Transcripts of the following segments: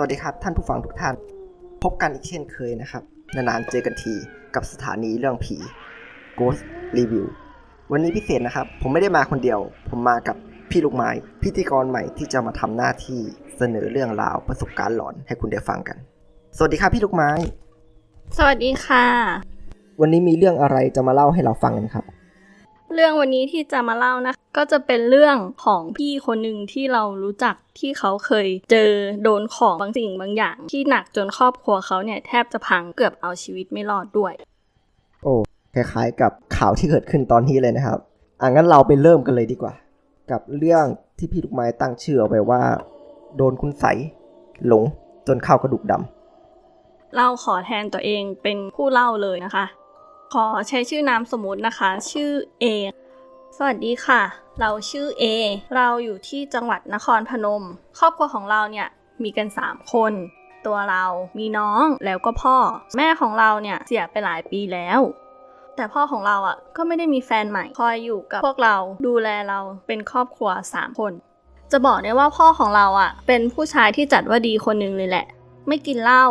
สวัสดีครับ ท่านผู้ฟังทุกท่าน พบกันอีกเช่นเคยนะครับ นานๆเจอกันทีกับสถานีเรื่องผี Ghost Review วันนี้พิเศษนะครับ ผมไม่ได้มาคนเดียว ผมมากับพี่ลูกไม้พิธีกรใหม่ที่จะมาทำหน้าที่เสนอเรื่องราวประสบการณ์หลอนให้คุณได้ฟังกัน สวัสดีครับพี่ลูกไม้ สวัสดีค่ะ วันนี้มีเรื่องอะไรจะมาเล่าให้เราฟังกันครับ เรื่องวันนี้ที่จะมาเล่านะ ก็จะเป็นเรื่องของพี่คนหนึ่งที่เรารู้จักที่เขาเคยเจอโดนของบางสิ่งบางอย่าง ที่หนักจนครอบครัวเขาเนี่ยแทบจะพังเกือบเอาชีวิตไม่รอดด้วย โอ้คล้ายๆกับข่าวที่เกิดขึ้นตอนนี้เลยนะครับอะงั้นเราไปเริ่มกันเลยดีกว่า กับเรื่องที่พี่ลูกไม้ตั้งชื่อเอาไปว่า โดนคุณใสยหลงจนเข้ากระดูกดำเราขอแทนตัวเองเป็นผู้เล่าเลยนะคะ ขอใช้ชื่อนามสมมุตินะคะ ชื่อเอสวัสดีค่ะ เราชื่อเอเราอยู่ที่จังหวัดนครพนม ครอบครัวของเราเนี่ยมีกัน 3 คน ตัวเรามีน้องแล้วก็พ่อ แม่ของเราเนี่ยเสียไปหลายปีแล้ว แต่พ่อของเราอะก็ไม่ได้มีแฟนใหม่คอยอยู่กับพวกเราดูแลเราเป็นครอบครัว 3 คน จะบอกได้ว่าพ่อของเราอะ เป็นผู้ชายที่จัดว่าดีคนหนึ่งเลยแหละ ไม่กินเหล้า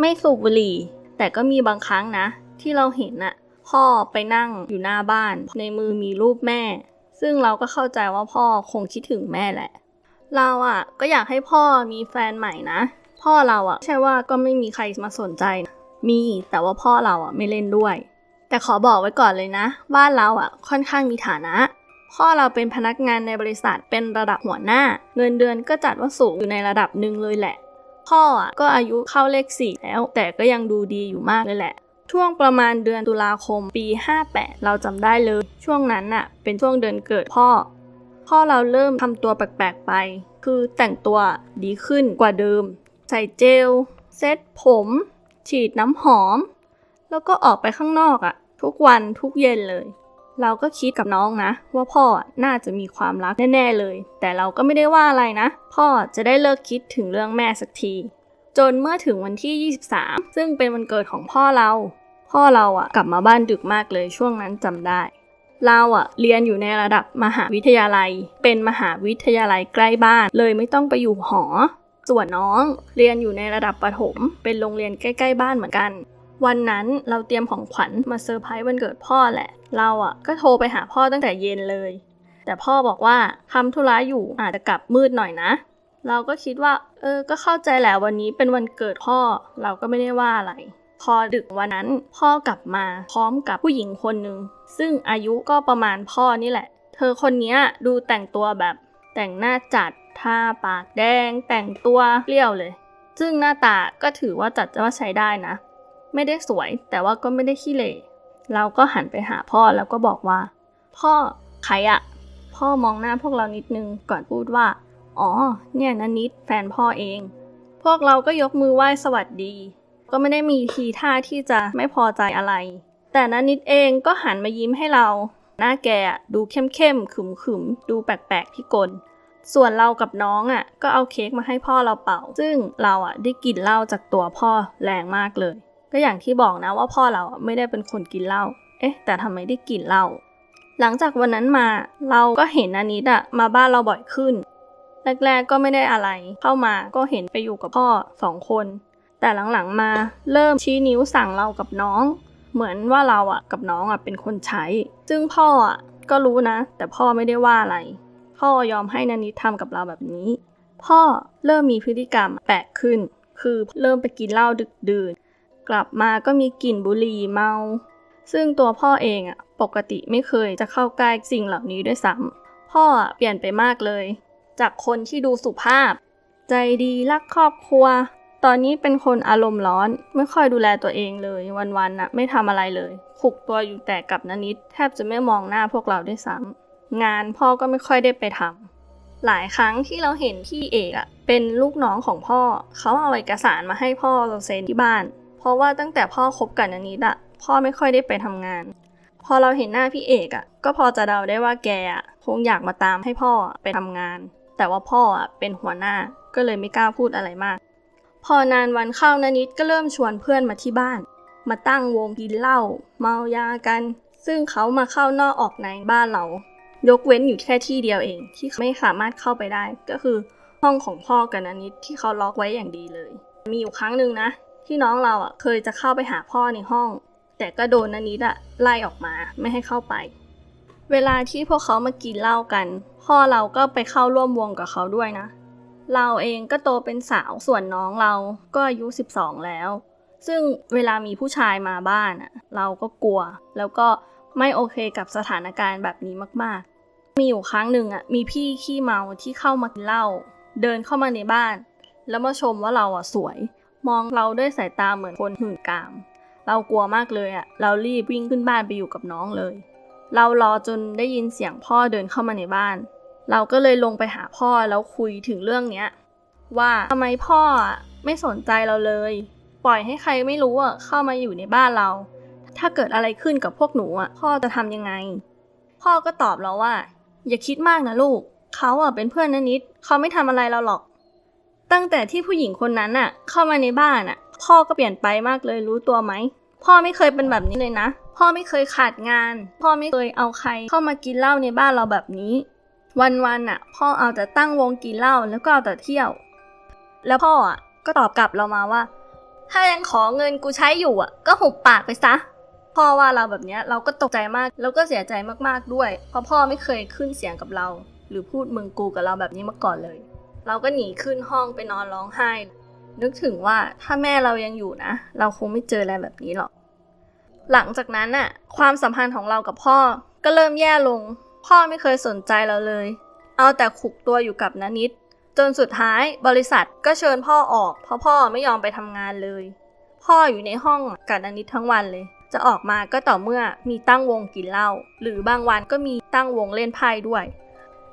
ไม่สูบบุหรี่ แต่ก็มีบางครั้งนะ ที่เราเห็นน่ะพ่อไปนั่งอยู่หน้าบ้าน ในมือมีรูปแม่ ซึ่งเราก็เข้าใจว่าพ่อคงคิดถึงแม่แหละ เราอะก็อยากให้พ่อมีแฟนใหม่นะ พ่อเราอะใช่ว่าก็ไม่มีใครมาสนใจนะมีแต่ว่าพ่อเราอะไม่เล่นด้วย แต่ขอบอกไว้ก่อนเลยนะ บ้านเราอะค่อนข้างมีฐานะ พ่อเราเป็นพนักงานในบริษัทเป็นระดับหัวหน้า เงินเดือนก็จัดว่าสูงอยู่ในระดับหนึ่งเลยแหละ พ่ออะก็อายุเข้าเลขสี่แล้ว แต่ก็ยังดูดีอยู่มากเลยแหละ ช่วงประมาณเดือนตุลาคมปี 58 เราจำได้เลย ช่วงนั้นน่ะ เป็นช่วงเดือนเกิดพ่อ พ่อเราเริ่มทำตัวแปลกๆไป คือแต่งตัวดีขึ้นกว่าเดิม ใส่เจล เซ็ตผม ฉีดน้ำหอม แล้วก็ออกไปข้างนอกอะทุกวันทุกเย็นเลย เราก็คิดกับน้องนะ ว่าพ่อน่าจะมีความรักแน่ ๆเลย แต่เราก็ไม่ได้ว่าอะไรนะ พ่อจะได้เลิกคิดถึงเรื่องแม่สักที จนเมื่อถึงวันที่ 23 ซึ่งเป็นวันเกิดของพ่อเรา พ่อเราอะกลับมาบ้านดึกมากเลยช่วงนั้นจำได้ เราอะเรียนอยู่ในระดับมหาวิทยาลัย เป็นมหาวิทยาลัยใกล้บ้านเลยไม่ต้องไปอยู่หอ ส่วนน้องเรียนอยู่ในระดับประถม เป็นโรงเรียนใกล้ ๆ บ้านเหมือนกัน วันนั้นเราเตรียมของขวัญมาเซอร์ไพรส์วันเกิดพ่อแหละ เราอะก็โทรไปหาพ่อตั้งแต่เย็นเลย แต่พ่อบอกว่าทำธุระอยู่อาจจะกลับมืดหน่อยนะเราก็คิดว่า เออ ก็เข้าใจแหละวันนี้เป็นวันเกิดพ่อ เราก็ไม่ได้ว่าอะไร พอดึกวันนั้นพ่อกลับมาพร้อมกับผู้หญิงคนหนึ่งซึ่งอายุก็ประมาณพ่อนี่แหละ เธอคนนี้ดูแต่งตัวแบบแต่งหน้าจัดทาปากแดง แต่งตัวเปรี้ยวเลย ซึ่งหน้าตาก็ถือว่าจัดว่าใช้ได้นะ ไม่ได้สวยแต่ว่าก็ไม่ได้ขี้เหร่เราก็หันไปหาพ่อแล้วก็บอกว่า พ่อใครอะพ่อมองหน้าพวกเรานิดนึงก่อนพูดว่า อ๋อ เนี่ยนันนิดแฟนพ่อเอง พวกเราก็ยกมือไหว้สวัสดี ก็ไม่ได้มีทีท่าที่จะไม่พอใจอะไร แต่นันนิดเองก็หันมายิ้มให้เรา หน้าแกดูเข้มเข้มๆขึมขึมๆ ดูแปลกๆที่กลส่วนเรากับน้องอะ ก็เอาเค้กมาให้พ่อเราเป่า ซึ่งเราอะได้กลิ่นเหล้าจากตัวพ่อแรงมากเลย ก็อย่างที่บอกนะว่าพ่อเราไม่ได้เป็นคนกินเหล้าเอ๊ะ แต่ทำไมได้กลิ่นเหล้าหลังจากวันนั้นมาเราก็เห็นอนิดอะมาบ้านเราบ่อยขึ้น แรกๆก็ไม่ได้อะไร เข้ามาก็เห็นไปอยู่กับพ่อสองคน แต่หลังๆมาเริ่มชี้นิ้วสั่งเรากับน้อง เหมือนว่าเราอะกับน้องอะเป็นคนใช้ ซึ่งพ่ออะก็รู้นะ แต่พ่อไม่ได้ว่าอะไร พ่อยอมให้นานิดทำกับเราแบบนี้ พ่อเริ่มมีพฤติกรรมแปลกขึ้น คือเริ่มไปกินเหล้าดึกดื่น กลับมาก็มีกลิ่นบุหรี่เมา ซึ่งตัวพ่อเองอะปกติไม่เคยจะเข้าใกล้สิ่งเหล่านี้ด้วยซ้ำพ่อเปลี่ยนไปมากเลย จากคนที่ดูสุภาพ ใจดีรักครอบครัว ตอนนี้เป็นคนอารมณ์ร้อน ไม่ค่อยดูแลตัวเองเลย วันๆน่ะไม่ทำอะไรเลยขุกตัวอยู่แต่กับนานิด แทบจะไม่มองหน้าพวกเราด้วยซ้ำงานพ่อก็ไม่ค่อยได้ไปทำหลายครั้งที่เราเห็นพี่เอกอะเป็นลูกน้องของพ่อ เขาเอาเอกสารมาให้พ่อเราเซ็นที่บ้าน เพราะว่าตั้งแต่พ่อคบกับนานิดอะพ่อไม่ค่อยได้ไปทำงาน พอเราเห็นหน้าพี่เอกอะก็พอจะเดาได้ว่าแกอะคงอยากมาตามให้พ่อไปทำงาน แต่ว่าพ่ออะเป็นหัวหน้าก็เลยไม่กล้าพูดอะไรมาก พอนานวันเข้านานิดก็เริ่มชวนเพื่อนมาที่บ้าน มาตั้งวงกินเหล้าเมายากัน ซึ่งเขามาเข้านอกออกในบ้านเรา ยกเว้นอยู่แค่ที่เดียวเอง ที่ไม่สามารถเข้าไปได้ ก็คือห้องของพ่อกับนันนิดที่เขาล็อกไว้อย่างดีเลย มีอยู่ครั้งหนึ่งนะ ที่น้องเราอะเคยจะเข้าไปหาพ่อในห้อง แต่ก็โดนนันนิดอะไล่ออกมาไม่ให้เข้าไป เวลาที่พวกเขามากินเหล้ากัน พ่อเราก็ไปเข้าร่วมวงกับเขาด้วยนะ เราเองก็โตเป็นสาวส่วนน้องเราก็อายุ 12 แล้ว ซึ่งเวลามีผู้ชายมาบ้านอะเราก็กลัว แล้วก็ไม่โอเคกับสถานการณ์แบบนี้มากๆ มีอยู่ครั้งหนึ่งอะมีพี่ขี้เมาที่เข้ามากินเหล้าเดินเข้ามาในบ้าน แล้วมาชมว่าเราอะสวย มองเราด้วยสายตาเหมือนคนหื่นกาม เรากลัวมากเลยอะเรารีบวิ่งขึ้นบ้านไปอยู่กับน้องเลย เรารอจนได้ยินเสียงพ่อเดินเข้ามาในบ้าน เราก็เลยลงไปหาพ่อแล้วคุยถึงเรื่องเนี้ยว่าทำไมพ่อไม่สนใจเราเลย ปล่อยให้ใครไม่รู้อะเข้ามาอยู่ในบ้านเรา ถ้าเกิดอะไรขึ้นกับพวกหนูอะพ่อจะทำยังไง พ่อก็ตอบเราว่า อย่าคิดมากนะลูกเขาอะเป็นเพื่อนนนิดเขาไม่ทำอะไรเราหรอก ตั้งแต่ที่ผู้หญิงคนนั้นอะ เข้ามาในบ้านอะ พ่อก็เปลี่ยนไปมากเลยรู้ตัวไหมพ่อไม่เคยเป็นแบบนี้เลยนะ พ่อไม่เคยขาดงาน พ่อไม่เคยเอาใครเข้ามากินเหล้าในบ้านเราแบบนี้ วันๆอะพ่อเอาแต่ตั้งวงกินเหล้าแล้วก็เอาแต่เที่ยว แล้วพ่ออะก็ตอบกลับเรามาว่า ถ้ายังขอเงินกูใช้อยู่อะก็หุบปากไปซะพ่อว่าเราแบบเนี้ยเราก็ตกใจมากแล้วก็เสียใจมากๆด้วย เพราะพ่อไม่เคยขึ้นเสียงกับเรา หรือพูดมึงกูกับเราแบบนี้มาก่อนเลย เราก็หนีขึ้นห้องไปนอนร้องไห้ นึกถึงว่าถ้าแม่เรายังอยู่นะ เราคงไม่เจออะไรแบบนี้หรอก หลังจากนั้นน่ะ ความสัมพันธ์ของเรากับพ่อก็เริ่มแย่ลง พ่อไม่เคยสนใจเราเลย เอาแต่ขุกตัวอยู่กับนานิด จนสุดท้ายบริษัทก็เชิญพ่อออก เพราะพ่อไม่ยอมไปทำงานเลย พ่ออยู่ในห้องกับนานิดทั้งวันเลย จะออกมาก็ต่อเมื่อมีตั้งวงกินเหล้าหรือบางวันก็มีตั้งวงเล่นไพ่ด้วย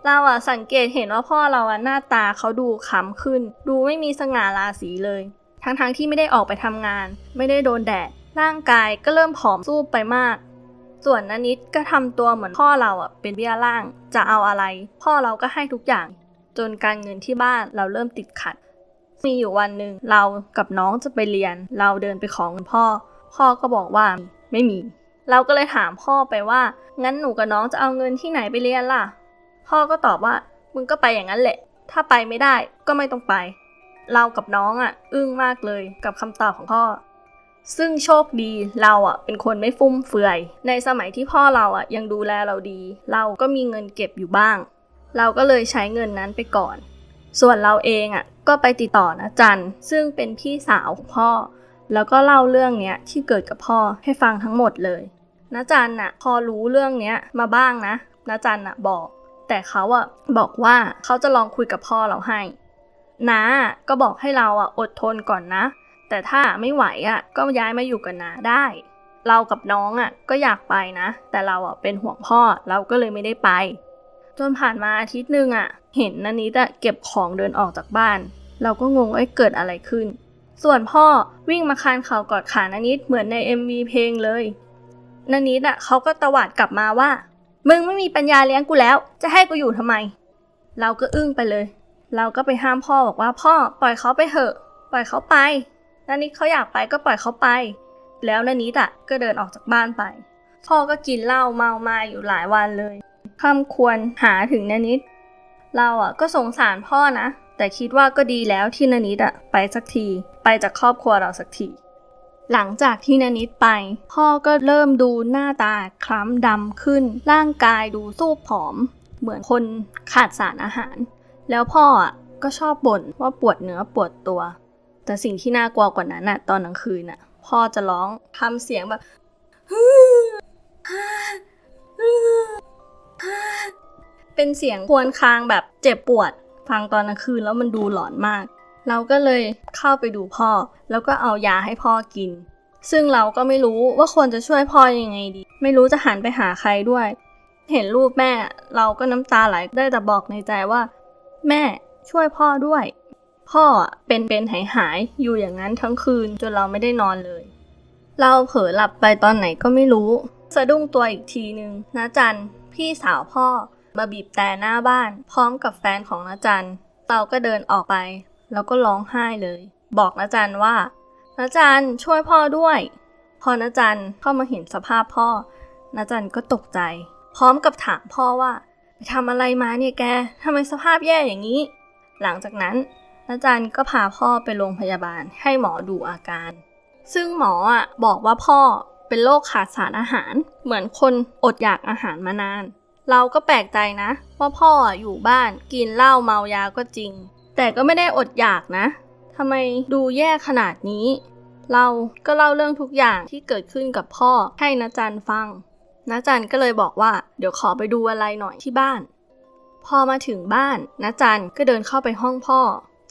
เราอะสังเกตเห็นว่าพ่อเราอะหน้าตาเขาดูขำขึ้น ดูไม่มีสง่าราศีเลย ทั้งๆที่ไม่ได้ออกไปทำงาน ไม่ได้โดนแดด ร่างกายก็เริ่มผอมสู้ไปมาก ส่วนนนิดก็ทำตัวเหมือนพ่อเราอะเป็นเบี้ยล่าง จะเอาอะไร พ่อเราก็ให้ทุกอย่าง จนการเงินที่บ้านเราเริ่มติดขัด มีอยู่วันหนึ่งเรากับน้องจะไปเรียน เราเดินไปขอเงินพ่อ พ่อก็บอกว่าไม่มี เราก็เลยถามพ่อไปว่า งั้นหนูกับน้องจะเอาเงินที่ไหนไปเรียนล่ะ พ่อก็ตอบว่ามึงก็ไปอย่างนั้นแหละ ถ้าไปไม่ได้ก็ไม่ต้องไป เรากับน้องอะ อึ้งมากเลยกับคำตอบของพ่อ ซึ่งโชคดีเราอะเป็นคนไม่ฟุ่มเฟือย ในสมัยที่พ่อเราอะยังดูแลเราดี เราก็มีเงินเก็บอยู่บ้าง เราก็เลยใช้เงินนั้นไปก่อน ส่วนเราเองอะก็ไปติดต่อนะจันซึ่งเป็นพี่สาวของพ่อ แล้วก็เล่าเรื่องเนี้ยที่เกิดกับพ่อให้ฟังทั้งหมดเลยนะจันน่ะพอรู้เรื่องเนี้ยมาบ้างนะนะจันน่ะบอก แต่เขาอะบอกว่าเขาจะลองคุยกับพ่อเราให้น้าก็บอกให้เราอะอดทนก่อนนะ แต่ถ้าไม่ไหวอะก็ย้ายมาอยู่กับน้าได้ เรากับน้องอะก็อยากไปนะ แต่เราอะเป็นห่วงพ่อเราก็เลยไม่ได้ไป จนผ่านมาอาทิตย์หนึ่งอะเห็นนันนิดอะเก็บของเดินออกจากบ้าน เราก็งงไอ้ยเกิดอะไรขึ้น ส่วนพ่อวิ่งมาคานเข่ากอดขานันนิดเหมือนใน MV เพลงเลยนันนิดอะเขาก็ตวาดกลับมาว่า มึงไม่มีปัญญาเลี้ยงกูแล้ว จะให้กูอยู่ทำไม เราก็อึ้งไปเลย เราก็ไปห้ามพ่อบอกว่าพ่อปล่อยเขาไปเถอะ ปล่อยเขาไป นันนิดเขาอยากไปก็ปล่อยเขาไป แล้วนันนิดอะก็เดินออกจากบ้านไป พ่อก็กินเหล้าเมามาอยู่หลายวันเลยคำควรหาถึงนันนิด เราอะก็สงสารพ่อนะ แต่คิดว่าก็ดีแล้วที่นันนิดอะไปสักที ไปจากครอบครัวเราสักที หลังจากที่นานิดไป พ่อก็เริ่มดูหน้าตาคล้ำดำขึ้น ร่างกายดูสู้ผอม เหมือนคนขาดสารอาหาร แล้วพ่ออะก็ชอบบ่นว่าปวดเนื้อปวดตัว แต่สิ่งที่น่ากลัวกว่านั้นน่ะตอนกลางคืนน่ะพ่อจะร้องทำเสียงแบบเป็นเสียงควรคางแบบเจ็บปวด ฟังตอนกลางคืนแล้วมันดูหลอนมาก เราก็เลยเข้าไปดูพ่อ แล้วก็เอายาให้พ่อกิน ซึ่งเราก็ไม่รู้ว่าควรจะช่วยพ่อยังไงดี ไม่รู้จะหันไปหาใครด้วย เห็นรูปแม่เราก็น้ำตาไหลได้แต่บอกในใจว่า แม่ช่วยพ่อด้วย พ่ออะเป็นเป็นหายหายๆอยู่อย่างนั้นทั้งคืนจนเราไม่ได้นอนเลย เราเผลอหลับไปตอนไหนก็ไม่รู้ สะดุ้งตัวอีกทีนึงนะจันพี่สาวพ่อมาบีบแต่หน้าบ้าน พร้อมกับแฟนของนะจันเราก็เดินออกไป แล้วก็ร้องไห้เลย บอกนะจันว่านะจันช่วยพ่อด้วย พอนะจันเข้ามาเห็นสภาพพ่อนะจันก็ตกใจ พร้อมกับถามพ่อว่าไปทำอะไรมาเนี่ยแกทำไมสภาพแย่อย่างนี้ หลังจากนั้น อาจารย์ก็พาพ่อไปโรงพยาบาลให้หมอดูอาการ ซึ่งหมออะบอกว่าพ่อเป็นโรคขาดสารอาหาร เหมือนคนอดอยากอาหารมานาน เราก็แปลกใจนะ ว่าพ่ออยู่บ้านกินเหล้าเมายาก็จริง แต่ก็ไม่ได้อดอยากนะทำไมดูแย่ขนาดนี้ เราก็เล่าเรื่องทุกอย่างที่เกิดขึ้นกับพ่อให้นาจันฟังนาจันก็เลยบอกว่า เดี๋ยวขอไปดูอะไรหน่อยที่บ้าน พอมาถึงบ้านนาจันก็เดินเข้าไปห้องพ่อ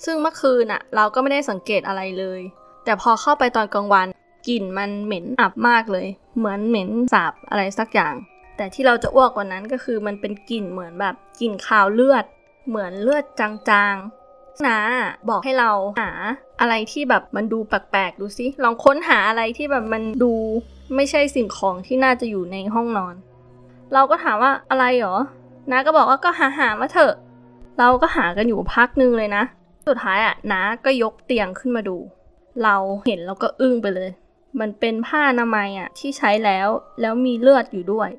ซึ่งเมื่อคืนน่ะเราก็ไม่ได้สังเกตอะไรเลย แต่พอเข้าไปตอนกลางวันกลิ่นมันเหม็นอับมากเลย เหมือนเหม็นสาบอะไรสักอย่าง แต่ที่เราจะอ้วกกว่านั้นก็คือมันเป็นกลิ่นเหมือนแบบกลิ่นคาวเลือด เหมือนเลือดจางๆนาบอกให้เราหาอะไรที่แบบมันดูแปลกๆดูสิลองค้นหาอะไรที่แบบมันดูไม่ใช่สิ่งของที่น่าจะอยู่ในห้องนอน เราก็ถามว่าอะไรหรอนาก็บอกว่าก็หาหามาเถอะ เราก็หากันอยู่พักนึงเลยนะ สุดท้ายอะน้าก็ยกเตียงขึ้นมาดู เราเห็นแล้วก็อึ้งไปเลย มันเป็นผ้าอนามัยอะที่ใช้แล้วแล้วมีเลือดอยู่ด้วย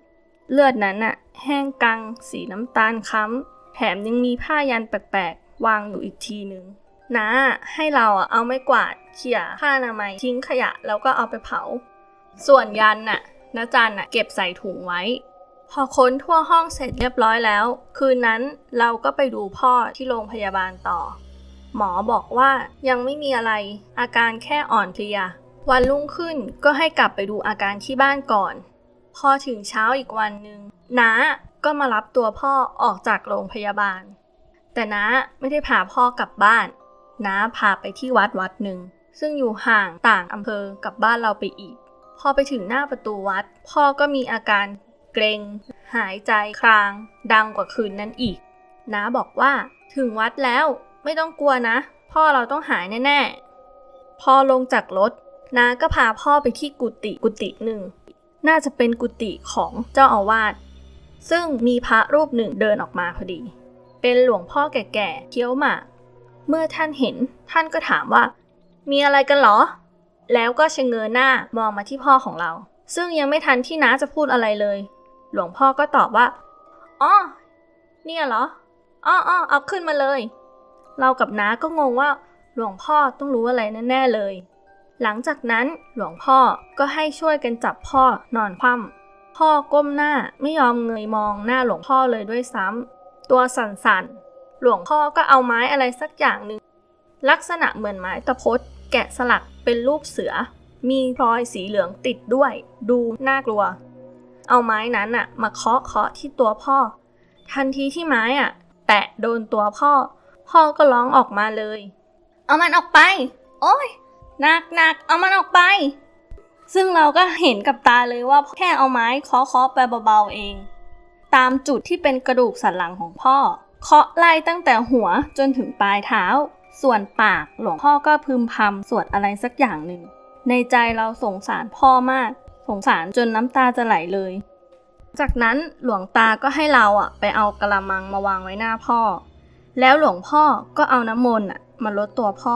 เลือดนั้นอะแห้งกัง สีน้ำตาลค้ำแถมยังมีผ้ายันแปลกๆ วางอยู่อีกทีนึงน้าให้เราอะเอาไม้กวาดเขี่ยผ้าอนามัยทิ้งขยะแล้วก็เอาไปเผา ส่วนยันน่ะน้าจันน่ะเก็บใส่ถุงไว้ พอค้นทั่วห้องเสร็จเรียบร้อยแล้ว คืนนั้นเราก็ไปดูพ่อที่โรงพยาบาลต่อ หมอบอกว่ายังไม่มีอะไร อาการแค่อ่อนเพลีย วันรุ่งขึ้นก็ให้กลับไปดูอาการที่บ้านก่อน พอถึงเช้าอีกวันหนึ่งน้าก็มารับตัวพ่อออกจากโรงพยาบาล แต่น้าไม่ได้พาพ่อกลับบ้าน น้าพาไปที่วัดวัดหนึ่ง ซึ่งอยู่ห่างต่างอำเภอกับบ้านเราไปอีก พอไปถึงหน้าประตูวัด พ่อก็มีอาการเกรง หายใจคลาง ดังกว่าคืนนั้นอีก น้าบอกว่าถึงวัดแล้ว ไม่ต้องกลัวนะ พ่อเราต้องหายแน่ๆ พอลงจากรถน้าก็พาพ่อไปที่กุฏิกุฏิหนึ่ง น่าจะเป็นกุฏิของเจ้าอาวาส ซึ่งมีพระรูปหนึ่งเดินออกมาพอดี เป็นหลวงพ่อแก่ๆเคี้ยวหมากเมื่อท่านเห็นท่านก็ถามว่า มีอะไรกันหรอ แล้วก็ชะเง้อหน้ามองมาที่พ่อของเรา ซึ่งยังไม่ทันที่น้าจะพูดอะไรเลย หลวงพ่อก็ตอบว่าอ๋อเนี่ยเหรออ้ออ้อเอาขึ้นมาเลย เรากับน้าก็งงว่า หลวงพ่อต้องรู้อะไรแน่ๆเลย หลังจากนั้นหลวงพ่อก็ให้ช่วยกันจับพ่อนอนคว่ำพ่อก้มหน้าไม่ยอมเงยมองหน้าหลวงพ่อเลยด้วยซ้ำตัวสั่นๆ หลวงพ่อก็เอาไม้อะไรสักอย่างหนึ่งลักษณะเหมือนไม้ตะพดแกะสลักเป็นรูปเสือ มีรอยสีเหลืองติดด้วย ดูน่ากลัว เอาไม้นั้นอะมาเคาะเคาะที่ตัวพ่อ ทันทีที่ไม้อะแตะโดนตัวพ่อ พ่อก็ร้องออกมาเลย เอามันออกไป โอ้ยหนักหนักเอามันออกไป ซึ่งเราก็เห็นกับตาเลยว่าแค่เอาไม้เคาะเคาะไปเบาๆเอง ตามจุดที่เป็นกระดูกสันหลังของพ่อ เคาะไล่ตั้งแต่หัวจนถึงปลายเท้า ส่วนปากหลวงพ่อก็พึมพำสวดอะไรสักอย่างหนึ่ง ในใจเราสงสารพ่อมาก สงสารจนน้ำตาจะไหลเลย จากนั้นหลวงตาก็ให้เราอะไปเอากระมังมาวางไว้หน้าพ่อ แล้วหลวงพ่อก็เอาน้ำมนต์อะมาลดตัวพ่อ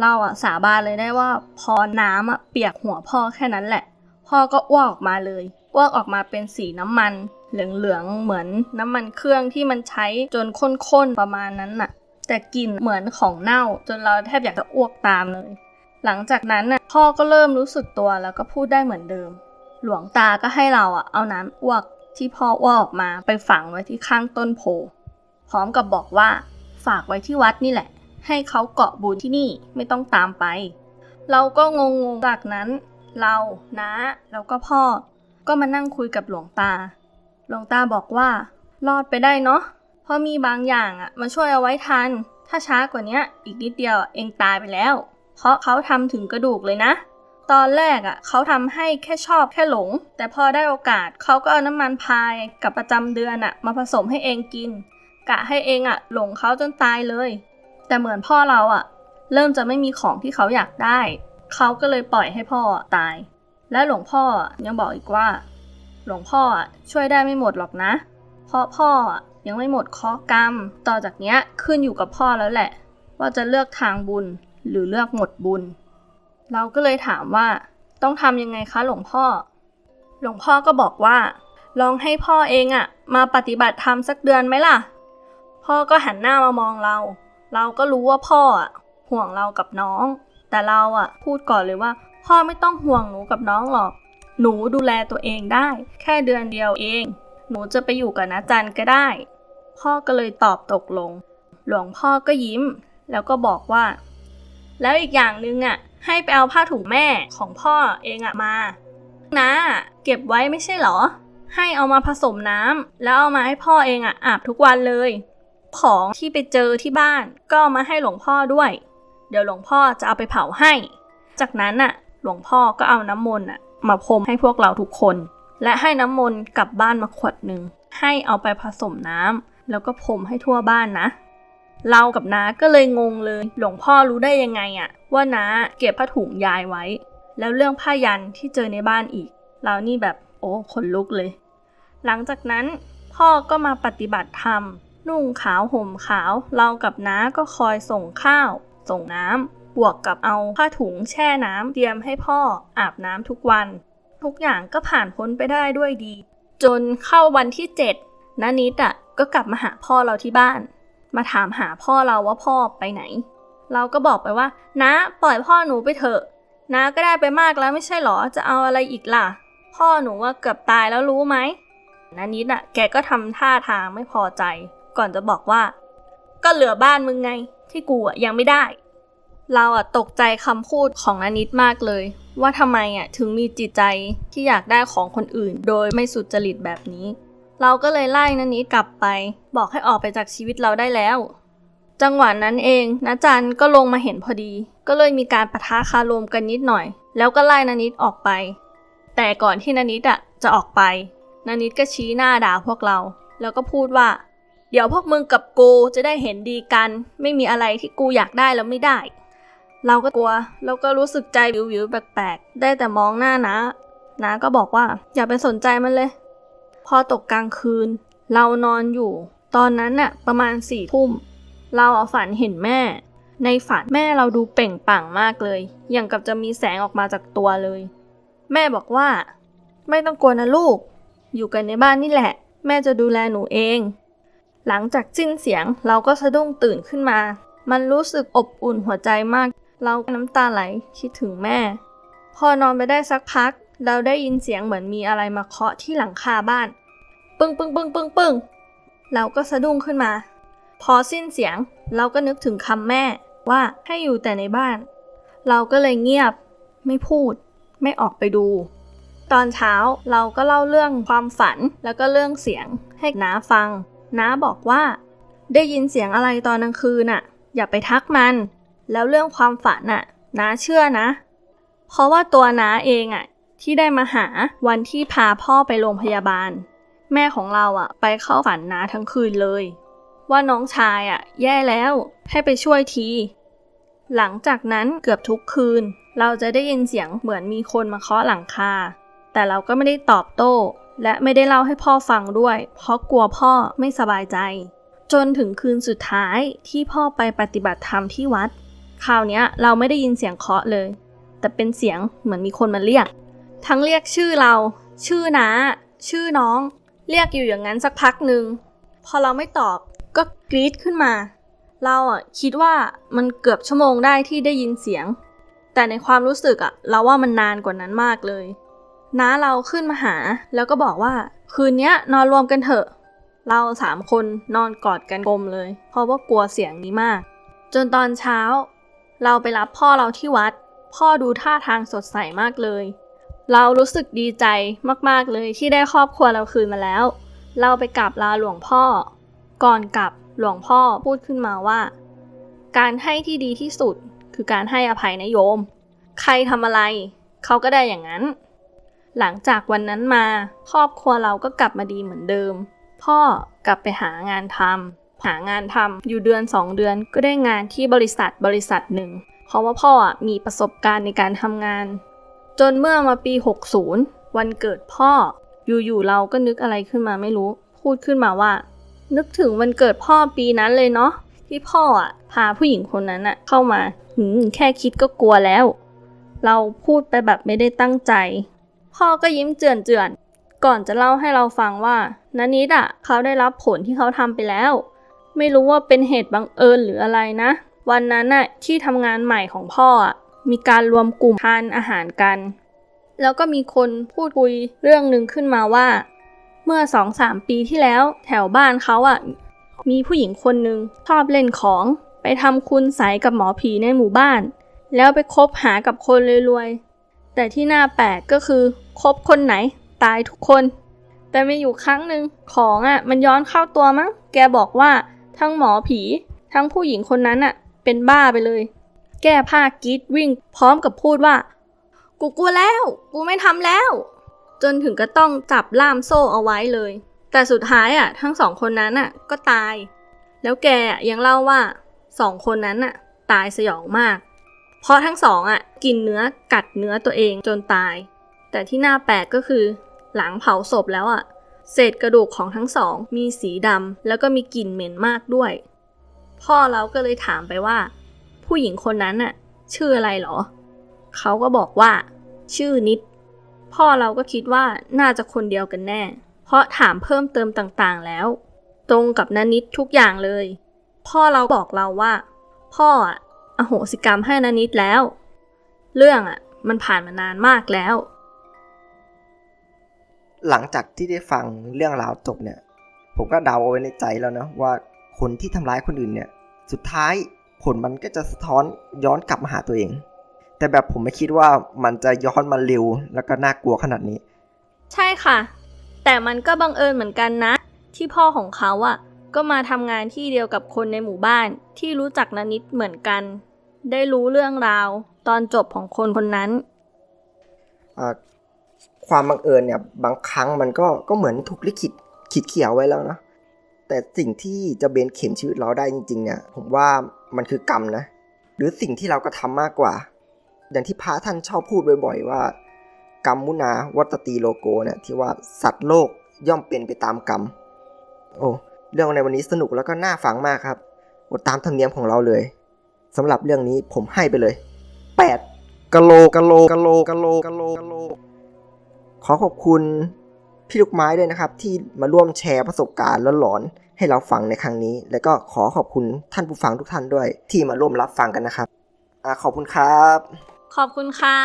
เราอะสาบานเลยได้ว่าพอน้ำอะเปียกหัวพ่อแค่นั้นแหละ พ่อก็อ้วกออกมาเลยอ้วกออกมาเป็นสีน้ำมัน เหลืองๆเหมือนน้ำมันเครื่องที่มันใช้จนข้นๆประมาณนั้นน่ะ แต่กลิ่นเหมือนของเน่าจนเราแทบอยากจะอ้วกตามเลย หลังจากนั้นน่ะพ่อก็เริ่มรู้สึกตัวแล้วก็พูดได้เหมือนเดิม หลวงตาก็ให้เราอะเอาน้ำอ้วกที่พ่ออ้วกออกมาไปฝังไว้ที่ข้างต้นโพ พร้อมกับบอกว่า ฝากไว้ที่วัดนี่แหละ ให้เขาเกาะบุญที่นี่ไม่ต้องตามไป เราก็งงงจากนั้น เราน้าแล้วก็พ่อ ก็มานั่งคุยกับหลวงตา หลวงตาบอกว่า รอดไปได้เนาะเพราะมีบางอย่างอะมาช่วยเอาไว้ทัน ถ้าช้ากว่านี้อีกนิดเดียวเองตายไปแล้ว เพราะเขาทำถึงกระดูกเลยนะตอนแรกอะเขาทำให้แค่ชอบแค่หลง แต่พอได้โอกาสเขาก็เอาน้ำมันพายกับประจำเดือนอะมาผสมให้เองกิน กะให้เองอะหลงเขาจนตายเลย แต่เหมือนพ่อเราอะเริ่มจะไม่มีของที่เขาอยากได้ เขาก็เลยปล่อยให้พ่อตาย และหลวงพ่อยังบอกอีกว่า หลวงพ่อช่วยได้ไม่หมดหรอกนะ เพราะพ่อยังไม่หมดข้อกรรม ต่อจากเนี้ยขึ้นอยู่กับพ่อแล้วแหละ ว่าจะเลือกทางบุญหรือเลือกหมดบุญ เราก็เลยถามว่า ต้องทำยังไงคะหลวงพ่อ หลวงพ่อก็บอกว่า ลองให้พ่อเองอะมาปฏิบัติธรรมสักเดือนไหมล่ะ พ่อก็หันหน้ามามองเรา เราก็รู้ว่าพ่ออะห่วงเรากับน้อง แต่เราอะพูดก่อนเลยว่า พ่อไม่ต้องห่วงหนูกับน้องหรอก หนูดูแลตัวเองได้ แค่เดือนเดียวเอง หนูจะไปอยู่กับน้าจันก็ได้ พ่อก็เลยตอบตกลง หลวงพ่อก็ยิ้ม แล้วก็บอกว่า แล้วอีกอย่างหนึ่งอะ ให้ไปเอาผ้าถุงแม่ของพ่อเองอะมานะเก็บไว้ไม่ใช่เหรอ ให้เอามาผสมน้ำแล้วเอามาให้พ่อเองอะอาบทุกวันเลย ของที่ไปเจอที่บ้าน ก็มาให้หลวงพ่อด้วย เดี๋ยวหลวงพ่อจะเอาไปเผาให้ จากนั้นอะ หลวงพ่อก็เอาน้ำมนต์อะมาพรมให้พวกเราทุกคน และให้น้ำมนต์กลับบ้านมาขวดหนึ่งให้เอาไปผสมน้ำแล้วก็พรมให้ทั่วบ้านนะ เรากับน้าก็เลยงงเลย หลวงพ่อรู้ได้ยังไงอะว่าน้าเก็บผ้าถุงยายไว้ แล้วเรื่องผ้ายันที่เจอในบ้านอีก เรานี่แบบโอ้ขนลุกเลย หลังจากนั้นพ่อก็มาปฏิบัติธรรม นุ่งขาวห่มขาว เรากับน้าก็คอยส่งข้าว ส่งน้ำบวกกับเอาผ้าถุงแช่น้ำเตรียมให้พ่ออาบน้ำทุกวัน ทุกอย่างก็ผ่านพ้นไปได้ด้วยดี จนเข้าวันที่เจ็ดน้านิดอะก็กลับมาหาพ่อเราที่บ้าน มาถามหาพ่อเราว่าพ่อไปไหน เราก็บอกไปว่านะปล่อยพ่อหนูไปเถอะนะก็ได้ไปมากแล้วไม่ใช่หรอจะเอาอะไรอีกล่ะ พ่อหนูว่าเกือบตายแล้วรู้ไหมนานิดอะแกก็ทำท่าทางไม่พอใจ ก่อนจะบอกว่า ก็เหลือบ้านมึงไง ที่กูอะยังไม่ได้ เราอะตกใจคำพูดของนานิดมากเลย ว่าทำไมอะถึงมีจิตใจที่อยากได้ของคนอื่น โดยไม่สุจริตแบบนี้ เราก็เลยไล่นันนี้กลับไป บอกให้ออกไปจากชีวิตเราได้แล้ว จังหวะนั้นเองนะจันก็ลงมาเห็นพอดี ก็เลยมีการปะทะคารมกันนิดหน่อย แล้วก็ไล่นานิดออกไป แต่ก่อนที่นานิดอะจะออกไปนานิดก็ชี้หน้าด่าพวกเรา แล้วก็พูดว่า เดี๋ยวพวกมึงกับกูจะได้เห็นดีกัน ไม่มีอะไรที่กูอยากได้แล้วไม่ได้ เราก็กลัวแล้วก็รู้สึกใจวิวๆแปลกๆ ได้แต่มองหน้านะนะก็บอกว่าอย่าไปสนใจมันเลย พอตกกลางคืน เรานอนอยู่ ตอนนั้นน่ะประมาณสี่ทุ่ม เราเอาฝันเห็นแม่ ในฝันแม่เราดูเป่งปังมากเลย อย่างกับจะมีแสงออกมาจากตัวเลย แม่บอกว่า ไม่ต้องกลัวนะลูก อยู่กันในบ้านนี่แหละ แม่จะดูแลหนูเอง หลังจากสิ้นเสียงเราก็สะดุ้งตื่นขึ้นมา มันรู้สึกอบอุ่นหัวใจมาก เราน้ำตาไหลคิดถึงแม่ พอนอนไปได้สักพัก เราได้ยินเสียงเหมือนมีอะไรมาเคาะที่หลังคาบ้าน ปึ้งปึ้งปึ้งปึ้งปึ้งเราก็สะดุ้งขึ้นมา พอสิ้นเสียงเราก็นึกถึงคำแม่ว่าให้อยู่แต่ในบ้าน เราก็เลยเงียบไม่พูด ไม่ออกไปดู ตอนเช้าเราก็เล่าเรื่องความฝันแล้วก็เรื่องเสียงให้น้าฟัง น้าบอกว่า ได้ยินเสียงอะไรตอนกลางคืนน่ะ อย่าไปทักมัน แล้วเรื่องความฝันน่ะน้าเชื่อนะ เพราะว่าตัวน้าเองอะที่ได้มาหาวันที่พาพ่อไปโรงพยาบาล แม่ของเราอะ ไปเข้าฝันน้าทั้งคืนเลย ว่าน้องชายอะ แย่แล้วให้ไปช่วยที หลังจากนั้นเกือบทุกคืน เราจะได้ยินเสียงเหมือนมีคนมาเคาะหลังคา แต่เราก็ไม่ได้ตอบโต้ และไม่ได้เล่าให้พ่อฟังด้วย เพราะกลัวพ่อไม่สบายใจ จนถึงคืนสุดท้ายที่พ่อไปปฏิบัติธรรมที่วัด คราวนี้เราไม่ได้ยินเสียงเคาะเลย แต่เป็นเสียงเหมือนมีคนมาเรียก ทั้งเรียกชื่อเรา ชื่อน้า ชื่อน้อง เรียกอยู่อย่างนั้นสักพักหนึ่งพอเราไม่ตอบก็กรีดขึ้นมา เราอะคิดว่ามันเกือบชั่วโมงได้ที่ได้ยินเสียง แต่ในความรู้สึกอะ เราว่ามันนานกว่านั้นมากเลย น้าเราขึ้นมาหา แล้วก็บอกว่าคืนนี้นอนรวมกันเถอะ เราสามคนนอนกอดกันกลมเลย เพราะว่ากลัวเสียงนี้มาก จนตอนเช้า เราไปรับพ่อเราที่วัด พ่อดูท่าทางสดใสมากเลย เรารู้สึกดีใจมากๆเลยที่ได้ครอบครัวเราคืนมาแล้ว เราไปกราบลาหลวงพ่อ ก่อนกลับหลวงพ่อพูดขึ้นมาว่า การให้ที่ดีที่สุดคือการให้อภัยนะโยม ใครทำอะไร เขาก็ได้อย่างนั้น หลังจากวันนั้นมา ครอบครัวเราก็กลับมาดีเหมือนเดิม พ่อกลับไปหางานทำหางานทำอยู่เดือนสองเดือนก็ได้งานที่บริษัทบริษัทหนึ่ง เพราะว่าพ่อมีประสบการณ์ในการทำงาน จนเมื่อมาปี 60 วันเกิดพ่อ อยู่ๆเราก็นึกอะไรขึ้นมาไม่รู้ พูดขึ้นมาว่า นึกถึงวันเกิดพ่อปีนั้นเลยเนาะที่พ่ออะพาผู้หญิงคนนั้นอะเข้ามาหืมแค่คิดก็กลัวแล้ว เราพูดไปแบบไม่ได้ตั้งใจ พ่อก็ยิ้มเจือนๆก่อนจะเล่าให้เราฟังว่านันนิดอะเขาได้รับผลที่เขาทำไปแล้ว ไม่รู้ว่าเป็นเหตุบังเอิญหรืออะไรนะ วันนั้นน่ะที่ทำงานใหม่ของพ่ออะมีการรวมกลุ่มทานอาหารกัน แล้วก็มีคนพูดคุยเรื่องหนึ่งขึ้นมาว่า เมื่อสองสามปีที่แล้ว แถวบ้านเขาอะมีผู้หญิงคนหนึ่งชอบเล่นของไปทำคุณใสกับหมอผีในหมู่บ้าน แล้วไปคบหากับคนรวยๆแต่ที่น่าแปลกก็คือ คบคนไหน ตายทุกคน แต่มีอยู่ครั้งหนึ่งของอะมันย้อนเข้าตัวมั้ง แกบอกว่าทั้งหมอผี ทั้งผู้หญิงคนนั้นอะ เป็นบ้าไปเลย แก้ผ้ากีดวิ่ง พร้อมกับพูดว่า กูกลัวแล้ว กูไม่ทำแล้ว จนถึงก็ต้องจับล่ามโซ่เอาไว้เลย แต่สุดท้ายอะ ทั้งสองคนนั้นอะ ก็ตาย แล้วแกอะยังเล่าว่าสองคนนั้นอะ ตายสยองมาก เพราะทั้งสองอะ กินเนื้อกัดเนื้อตัวเองจนตาย แต่ที่น่าแปลกก็คือ หลังเผาศพแล้วอะเศษกระดูกของทั้งสอง มีสีดำแล้วก็มีกลิ่นเหม็นมากด้วย พ่อเราก็เลยถามไปว่า ผู้หญิงคนนั้นน่ะชื่ออะไรเหรอ เขาก็บอกว่า ชื่อนิด พ่อเราก็คิดว่าน่าจะคนเดียวกันแน่ เพราะถามเพิ่มเติมต่างๆแล้ว ตรงกับนานิดทุกอย่างเลย พ่อเราบอกเราว่า พ่ออะอโหสิกรรมให้นานิดแล้ว เรื่องอะมันผ่านมานานมากแล้ว หลังจากที่ได้ฟังเรื่องราวจบเนี่ย ผมก็เดาเอาไว้ในใจแล้วนะว่าคนที่ทำร้ายคนอื่นเนี่ย สุดท้ายผลมันก็จะสะท้อนย้อนกลับมาหาตัวเอง แต่แบบผมไม่คิดว่ามันจะย้อนมาเร็วแล้วก็น่ากลัวขนาดนี้ ใช่ค่ะ แต่มันก็บังเอิญเหมือนกันนะ ที่พ่อของเขาอะ่ะก็มาทำงานที่เดียวกับคนในหมู่บ้านที่รู้จักนนิดเหมือนกัน ได้รู้เรื่องราว ตอนจบของคนคนนั้นอ่า ความบังเอิญเนี่ยบางครั้งมันก็ก็เหมือนถูกลิขิตขีดเขียวไว้แล้วนะแต่สิ่งที่จะเบนเข็มชีวิตเราได้จริงๆเนี่ยผมว่ามันคือกรรมนะ หรือสิ่งที่เรากระทำมากกว่า อย่างที่พระท่านชอบพูดบ่อยๆว่า กรรมมุนาวัตตีโลโกเนี่ยที่ว่าสัตว์โลกย่อมเป็นไปตามกรรมโอ้เรื่องในวันนี้สนุกแล้วก็น่าฟังมากครับอดตามธรรมเนียมของเราเลยสำหรับเรื่องนี้ผมให้ไปเลย 8กะโลกะโลกะโลกะโลกะโลกะโล ขอขอบคุณพี่ลูกไม้ด้วยนะครับ ที่มาร่วมแชร์ประสบการณ์หลอนๆให้เราฟังในครั้งนี้ แล้วก็ขอขอบคุณท่านผู้ฟังทุกท่านด้วย ที่มาร่วมรับฟังกันนะครับอ่าขอบคุณครับ ขอบคุณค่ะ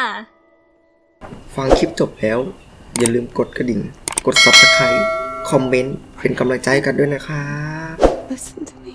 ฟังคลิปจบแล้ว อย่าลืมกดกระดิ่ง กด subscribe คอมเมนต์เป็นกำลังใจกันด้วยนะครับ Listen to me.